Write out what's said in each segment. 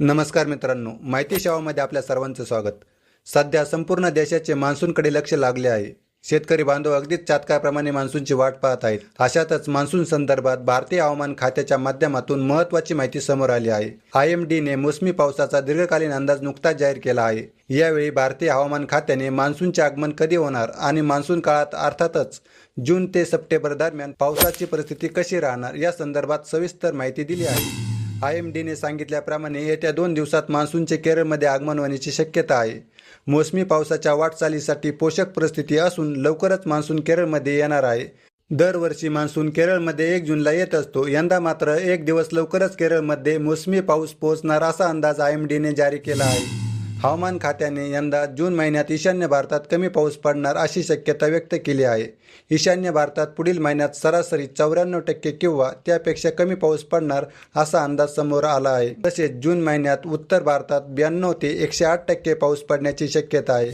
नमस्कार मित्रांनो माहिती सेवामध्ये आपल्या सर्वांचं स्वागत. सध्या संपूर्ण देशाचे मान्सूनकडे लक्ष लागले आहे. शेतकरी बांधव अगदीच चातकाप्रमाणे मान्सूनची वाट पाहत आहेत. अशातच मान्सून संदर्भात भारतीय हवामान खात्याच्या माध्यमातून महत्त्वाची माहिती समोर आली आहे. आय एम डीने मोसमी पावसाचा दीर्घकालीन अंदाज नुकताच जाहीर केला आहे. यावेळी भारतीय हवामान खात्याने मान्सूनचे आगमन कधी होणार आणि मान्सून काळात अर्थातच जून ते सप्टेंबर दरम्यान पावसाची परिस्थिती कशी राहणार या संदर्भात सविस्तर माहिती दिली आहे. आय एम डीने सांगितल्याप्रमाणे येत्या दोन दिवसात मान्सूनचे केरळमध्ये आगमन होण्याची शक्यता आहे. मोसमी पावसाच्या वाटचालीसाठी पोषक परिस्थिती असून लवकरच मान्सून केरळमध्ये येणार आहे. दरवर्षी मान्सून केरळमध्ये एक जूनला येत असतो. यंदा मात्र एक दिवस लवकरच केरळमध्ये मोसमी पाऊस पोहोचणार असा अंदाज आय एम डीने जारी केला आहे. हवामान खात्याने यंदा जून महिन्यात ईशान्य भारतात कमी पाऊस पडणार अशी शक्यता व्यक्त केली आहे. ईशान्य भारतात पुढील महिन्यात सरासरी चौऱ्याण्णव टक्के किंवा त्यापेक्षा कमी पाऊस पडणार असा अंदाज समोर आला आहे. तसेच जून महिन्यात उत्तर भारतात ब्याण्णव ते एकशे आठ टक्के पाऊस पडण्याची शक्यता आहे.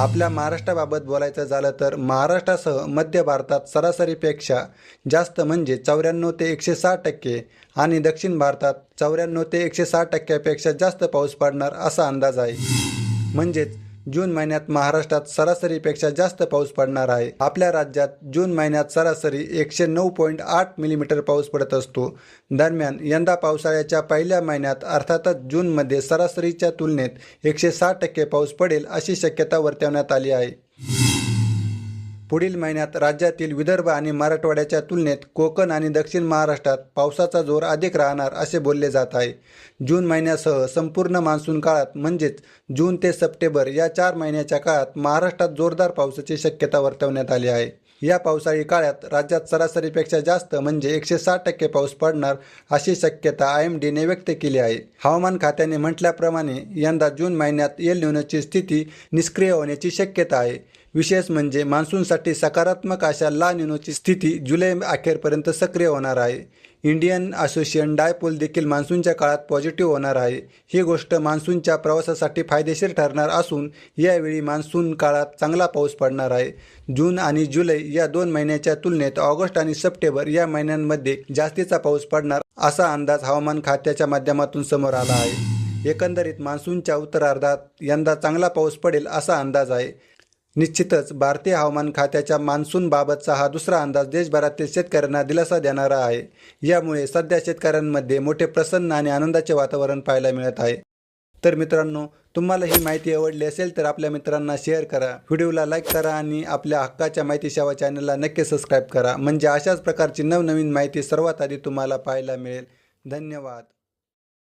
आपल्या महाराष्ट्राबाबत बोलायचं झालं तर महाराष्ट्रासह मध्य भारतात सरासरीपेक्षा जास्त म्हणजे चौऱ्याण्णव ते एकशे सहा टक्के आणि दक्षिण भारतात चौऱ्याण्णव ते एकशे सहा टक्क्यापेक्षा जास्त पाऊस पडणार असा अंदाज आहे. म्हणजेच जून महिन्यात महाराष्ट्रात सरासरीपेक्षा जास्त पाऊस पडणार आहे. आपल्या राज्यात जून महिन्यात सरासरी एकशे नऊ पॉईंट आठ मिलीमीटर पाऊस पडत असतो. दरम्यान यंदा पावसाळ्याच्या पहिल्या महिन्यात अर्थातच जूनमध्ये सरासरीच्या तुलनेत एकशे सहा टक्के पाऊस पडेल अशी शक्यता वर्तवण्यात आली आहे. पुढील महिन्यात राज्यातील विदर्भ आणि मराठवाड्याच्या तुलनेत कोकण आणि दक्षिण महाराष्ट्रात पावसाचा जोर अधिक राहणार असे बोलले जात आहे. जून महिन्यासह संपूर्ण मान्सून काळात म्हणजेच जून ते सप्टेंबर या चार महिन्याच्या काळात महाराष्ट्रात जोरदार पावसाची शक्यता वर्तवण्यात आली आहे. या पावसाळी काळात राज्यात सरासरीपेक्षा जास्त म्हणजे एकशे साठ टक्के पाऊस पडणार अशी शक्यता आय एम डीने व्यक्त केली आहे. हवामान खात्याने म्हटल्याप्रमाणे यंदा जून महिन्यात एल न्यूनची स्थिती निष्क्रिय होण्याची शक्यता आहे. विशेष म्हणजे मान्सूनसाठी सकारात्मक अशा ला निनोची स्थिती जुलै अखेरपर्यंत सक्रिय होणार आहे. इंडियन असोसिएशन डायपोल देखील मान्सूनच्या काळात पॉझिटिव्ह होणार आहे. ही गोष्ट मान्सूनच्या प्रवासासाठी फायदेशीर ठरणार असून यावेळी मान्सून काळात चांगला पाऊस पडणार आहे. जून आणि जुलै या दोन महिन्याच्या तुलनेत ऑगस्ट आणि सप्टेंबर या महिन्यांमध्ये जास्तीचा पाऊस पडणार असा अंदाज हवामान खात्याच्या माध्यमातून समोर आला आहे. एकंदरीत मान्सूनच्या उत्तरार्धात यंदा चांगला पाऊस पडेल असा अंदाज आहे. निश्चितच भारतीय हवामान खात्याच्या मान्सूनबाबतचा हा दुसरा अंदाज देशभरातील शेतकऱ्यांना दिलासा देणारा आहे. यामुळे सध्या शेतकऱ्यांमध्ये मोठे प्रसन्न आणि आनंदाचे वातावरण पाहायला मिळत आहे. तर मित्रांनो तुम्हाला ही माहिती आवडली असेल तर आपल्या मित्रांना शेअर करा. व्हिडिओला लाईक करा आणि आपल्या हक्काच्या माहिती सेवा चॅनलला नक्की सबस्क्राईब करा. म्हणजे अशाच प्रकारची नवनवीन माहिती सर्वात आधी तुम्हाला पाहायला मिळेल. धन्यवाद.